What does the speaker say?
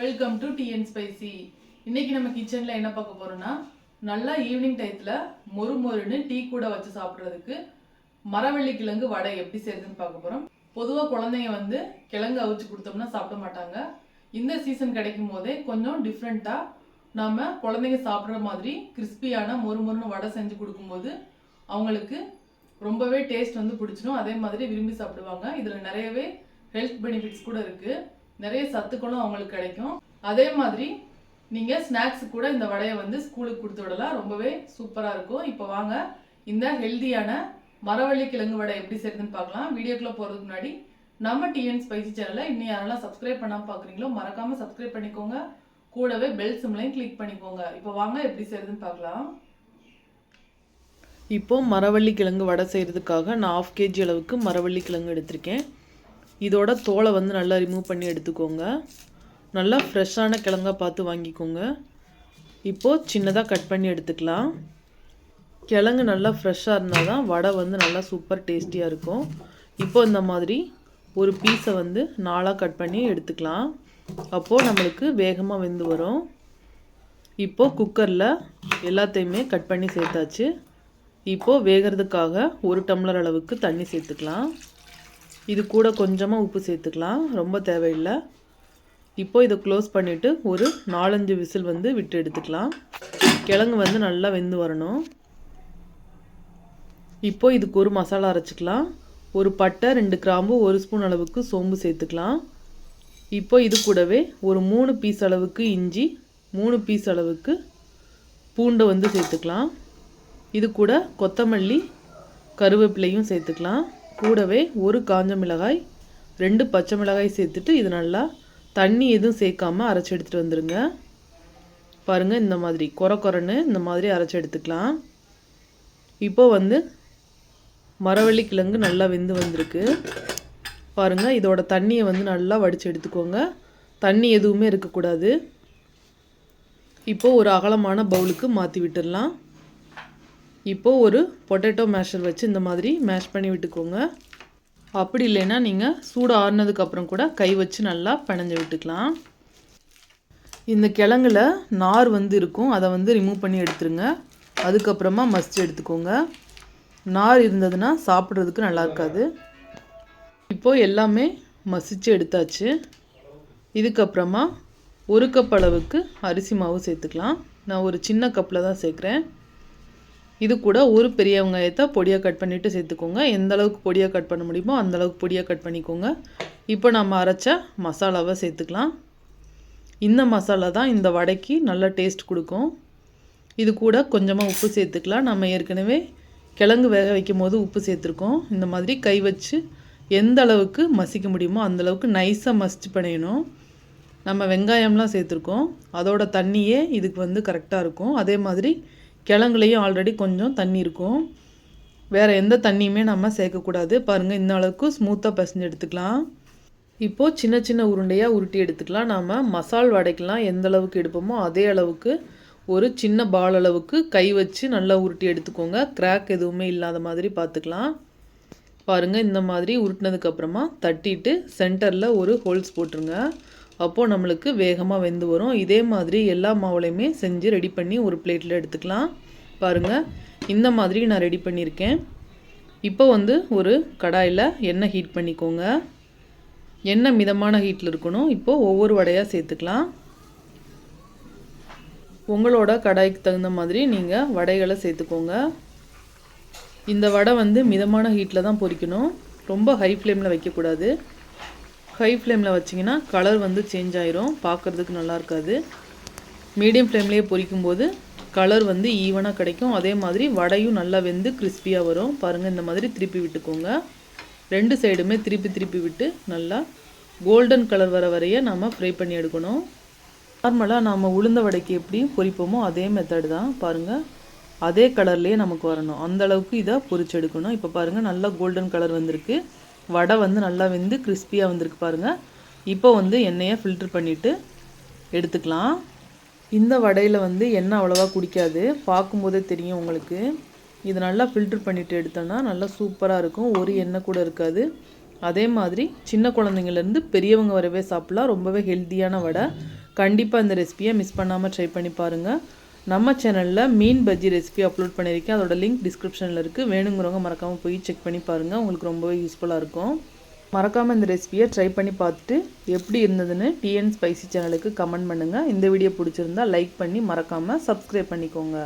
Welcome to TN spicy இன்னைக்கு நம்ம கிச்சனில் என்ன பார்க்க போகிறோம்னா நல்லா ஈவினிங் டயத்தில் மொறு மொறுன்னு டீ கூட வச்சு சாப்பிட்றதுக்கு மரவள்ளி கிழங்கு வடை எப்படி செய்யுதுன்னு பார்க்க போகிறோம் பொதுவாக குழந்தைங்க வந்து கிழங்கு அவிச்சு கொடுத்தோம்னா சாப்பிட மாட்டாங்க. இந்த சீசன் கிடைக்கும் போதே கொஞ்சம் டிஃப்ரெண்ட்டாக நாம் குழந்தைங்க சாப்பிட்ற மாதிரி கிறிஸ்பியான மொறு மொறுன்னு வடை செஞ்சு கொடுக்கும்போது அவங்களுக்கு ரொம்பவே டேஸ்ட் வந்து பிடிச்சிடும் அதே மாதிரி விரும்பி சாப்பிடுவாங்க. இதில் நிறையவே ஹெல்த் பெனிஃபிட்ஸ் கூட இருக்குது நிறைய சத்துக்களும் அவங்களுக்கு கிடைக்கும். அதே மாதிரி நீங்கள் ஸ்நாக்ஸ் கூட இந்த வடையை வந்து ஸ்கூலுக்கு கொடுத்து விடலாம். ரொம்பவே சூப்பராக இருக்கும். இப்போ வாங்க இந்த ஹெல்தியான மரவள்ளி கிழங்கு வடை எப்படி செய்யுதுன்னு பார்க்கலாம். வீடியோக்குள்ளே போகிறதுக்கு முன்னாடி நம்ம டிஎன் ஸ்பைசி சேனலை இன்னும் யாரெல்லாம் சப்ஸ்கிரைப் பண்ணாமல் பார்க்குறீங்களோ மறக்காமல் சப்ஸ்கிரைப் பண்ணிக்கோங்க. கூடவே பெல் சிம்லையும் கிளிக் பண்ணிக்கோங்க. இப்போ வாங்க எப்படி செய்யுதுன்னு பார்க்கலாம். இப்போ மரவள்ளி கிழங்கு வடை செய்கிறதுக்காக நான் ஆஃப் கேஜி அளவுக்கு மரவள்ளி கிழங்கு எடுத்திருக்கேன். இதோட தோலை வந்து நல்லா ரிமூவ் பண்ணி எடுத்துக்கோங்க. நல்லா ஃப்ரெஷ்ஷான கிழங்கா பார்த்து வாங்கிக்கோங்க. இப்போது சின்னதாக கட் பண்ணி எடுத்துக்கலாம். கிழங்கு நல்லா ஃப்ரெஷ்ஷாக இருந்தால் தான் வடை வந்து நல்லா சூப்பர் டேஸ்டியாக இருக்கும். இப்போ இந்த மாதிரி ஒரு பீஸை வந்து நாளாக கட் பண்ணி எடுத்துக்கலாம். அப்போது நம்மளுக்கு வேகமாக வெந்து வரும். இப்போது குக்கரில் எல்லாத்தையுமே கட் பண்ணி சேர்த்தாச்சு. இப்போது வேகிறதுக்காக ஒரு டம்ளர் அளவுக்கு தண்ணி சேர்த்துக்கலாம். இது கூட கொஞ்சமாக உப்பு சேர்த்துக்கலாம். ரொம்ப தேவையில்லை. இப்போ இதை க்ளோஸ் பண்ணிவிட்டு ஒரு நாலஞ்சு விசில் வந்து விட்டு எடுத்துக்கலாம். கிழங்கு வந்து நல்லா வெந்து வரணும். இப்போ இதுக்கு ஒரு மசாலா அரைச்சிக்கலாம். ஒரு பட்டை ரெண்டு கிராம்பு ஒரு ஸ்பூன் அளவுக்கு சோம்பு சேர்த்துக்கலாம். இப்போ இது கூடவே ஒரு மூணு பீஸ் அளவுக்கு இஞ்சி மூணு பீஸ் அளவுக்கு பூண்டை வந்து சேர்த்துக்கலாம். இது கூட கொத்தமல்லி கருவேப்பிலையும் சேர்த்துக்கலாம். கூடவே ஒரு காஞ்ச மிளகாய் ரெண்டு பச்சை மிளகாய் சேர்த்துட்டு இது நல்லா தண்ணி எதுவும் சேர்க்காம அரைச்சி எடுத்துகிட்டு வந்துடுங்க பாருங்கள் இந்த மாதிரி குறை குறைன்னு இந்த மாதிரி அரைச்சி எடுத்துக்கலாம். இப்போ வந்து மரவள்ளி கிழங்கு நல்லா வெந்து வந்திருக்கு. பாருங்கள் இதோட தண்ணியை வந்து நல்லா வடித்து எடுத்துக்கோங்க. தண்ணி எதுவுமே இருக்கக்கூடாது. இப்போது ஒரு அகலமான பவுலுக்கு மாற்றி விட்டுடலாம். இப்போது ஒரு பொட்டேட்டோ மேஷர் வச்சு இந்த மாதிரி மேஷ் பண்ணி விட்டுக்கோங்க. அப்படி இல்லைன்னா நீங்கள் சூடு ஆறுனதுக்கப்புறம் கூட கை வச்சு நல்லா பிணைஞ்சு விட்டுக்கலாம். இந்த கிழங்குல நார் வந்து இருக்கும். அதை வந்து ரிமூவ் பண்ணி எடுத்துருங்க. அதுக்கப்புறமா மசிச்சு எடுத்துக்கோங்க. நார் இருந்ததுன்னா சாப்பிட்றதுக்கு நல்லா இருக்காது. இப்போது எல்லாமே மசிச்சு எடுத்தாச்சு. இதுக்கப்புறமா ஒரு கப் அளவுக்கு அரிசி மாவு சேர்த்துக்கலாம். நான் ஒரு சின்ன கப்பில் தான் சேர்க்குறேன். இது கூட ஒரு பெரிய வெங்காயத்தை பொடியாக கட் பண்ணிவிட்டு சேர்த்துக்கோங்க. எந்த அளவுக்கு பொடியாக கட் பண்ண முடியுமோ அந்த அளவுக்கு பொடியாக கட் பண்ணிக்கோங்க. இப்போ நம்ம அரைச்ச மசாலாவை சேர்த்துக்கலாம். இந்த மசாலா தான் இந்த வடைக்கு நல்ல டேஸ்ட் கொடுக்கும். இது கூட கொஞ்சமாக உப்பு சேர்த்துக்கலாம். நம்ம ஏற்கனவே கிழங்கு வேக வைக்கும் போது உப்பு சேர்த்துருக்கோம். இந்த மாதிரி கை வச்சு எந்த அளவுக்கு மசிக்க முடியுமோ அந்த அளவுக்கு நைஸாக மசிச்சு பண்ணிடணும். நம்ம வெங்காயம்லாம் சேர்த்துருக்கோம். அதோட தண்ணியே இதுக்கு வந்து கரெக்டாக இருக்கும். அதே மாதிரி கிழங்குலையும் ஆல்ரெடி கொஞ்சம் தண்ணி இருக்கும். வேறு எந்த தண்ணியுமே நம்ம சேர்க்கக்கூடாது. பாருங்கள் இந்த அளவுக்கு ஸ்மூத்தாக பசஞ்சு எடுத்துக்கலாம். இப்போது சின்ன சின்ன உருண்டையாக உருட்டி எடுத்துக்கலாம். நாம் மசால் வடைக்கெலாம் எந்த அளவுக்கு எடுப்போமோ அதே அளவுக்கு ஒரு சின்ன பால் அளவுக்கு கை வச்சு நல்லா உருட்டி எடுத்துக்கோங்க. கிராக் எதுவுமே இல்லாத மாதிரி பார்த்துக்கலாம். பாருங்கள் இந்த மாதிரி உருட்டினதுக்கப்புறமா தட்டிட்டு சென்டரில் ஒரு ஹோல்ஸ் போட்டுருங்க. அப்போது நம்மளுக்கு வேகமாக வெந்து வரும். இதே மாதிரி எல்லா மாவுலையுமே செஞ்சு ரெடி பண்ணி ஒரு பிளேட்டில் எடுத்துக்கலாம். பாருங்கள் இந்த மாதிரி நான் ரெடி பண்ணியிருக்கேன். இப்போ வந்து ஒரு கடாயில் எண்ணெய் ஹீட் பண்ணிக்கோங்க. எண்ணெய் மிதமான ஹீட்டில் இருக்கணும். இப்போது ஒவ்வொரு வடையாக சேர்த்துக்கலாம். உங்களோட கடாய்க்கு தகுந்த மாதிரி நீங்கள் வடைகளை சேர்த்துக்கோங்க. இந்த வடை வந்து மிதமான ஹீட்டில் தான் பொரிக்கணும். ரொம்ப ஹை ஃப்ளேமில் வைக்கக்கூடாது. ஹை ஃப்ளேமில் வச்சிங்கன்னா கலர் வந்து சேஞ்ச் ஆயிரும். பார்க்குறதுக்கு நல்லா இருக்காது. மீடியம் ஃப்ளேம்லேயே பொரிக்கும்போது கலர் வந்து ஈவனாக கிடைக்கும். அதே மாதிரி வடையும் நல்லா வெந்து கிறிஸ்பியாக வரும். பாருங்கள் இந்த மாதிரி திருப்பி விட்டுக்கோங்க. ரெண்டு சைடுமே திருப்பி திருப்பி விட்டு நல்லா கோல்டன் கலர் வர வரைய நம்ம ஃப்ரை பண்ணி எடுக்கணும். நார்மலாக நாம் உளுந்த வடைக்கு எப்படி பொரிப்போமோ அதே மெத்தடு தான். பாருங்கள் அதே கலர்லேயே நமக்கு வரணும். அந்தளவுக்கு இதை பொரிச்செடுக்கணும் இப்போ பாருங்கள் நல்லா கோல்டன் கலர் வந்திருக்கு. வடை வந்து நல்லா வெந்து கிறிஸ்பியாக வந்திருக்கு பாருங்கள் இப்போ வந்து எண்ணெயை ஃபில்ட்ரு பண்ணிவிட்டு எடுத்துக்கலாம். இந்த வடையில் வந்து எண்ணெய் அவ்வளோவா குடிக்காது. பார்க்கும்போதே தெரியும் உங்களுக்கு. இது நல்லா ஃபில்ட்ரு பண்ணிவிட்டு எடுத்தோன்னா நல்லா சூப்பராக இருக்கும். ஒரு எண்ணெய் கூட இருக்காது. அதே மாதிரி சின்ன குழந்தைங்கள்லேருந்து பெரியவங்க வரவே சாப்பிட்லாம். ரொம்பவே ஹெல்த்தியான வடை. கண்டிப்பாக இந்த ரெசிபியை மிஸ் பண்ணாமல் ட்ரை பண்ணி பாருங்கள் நம்ம சேனலில் மீன் பஜ்ஜி ரெசிபி அப்லோட் பண்ணியிருக்கேன். அதோட லிங்க் டிஸ்கிரிப்ஷனில் இருக்குது வேணுங்கிறவங்க மறக்காமல் போய் செக் பண்ணி பாருங்கள் உங்களுக்கு ரொம்பவே யூஸ்ஃபுல்லாக இருக்கும். மறக்காமல் இந்த ரெசிபியை ட்ரை பண்ணி பார்த்துட்டு எப்படி இருந்ததுன்னு டிஎன் ஸ்பைசி சேனலுக்கு கமெண்ட் பண்ணுங்கள் இந்த வீடியோ பிடிச்சிருந்தா லைக் பண்ணி மறக்காமல் சப்ஸ்கிரைப் பண்ணிக்கோங்க.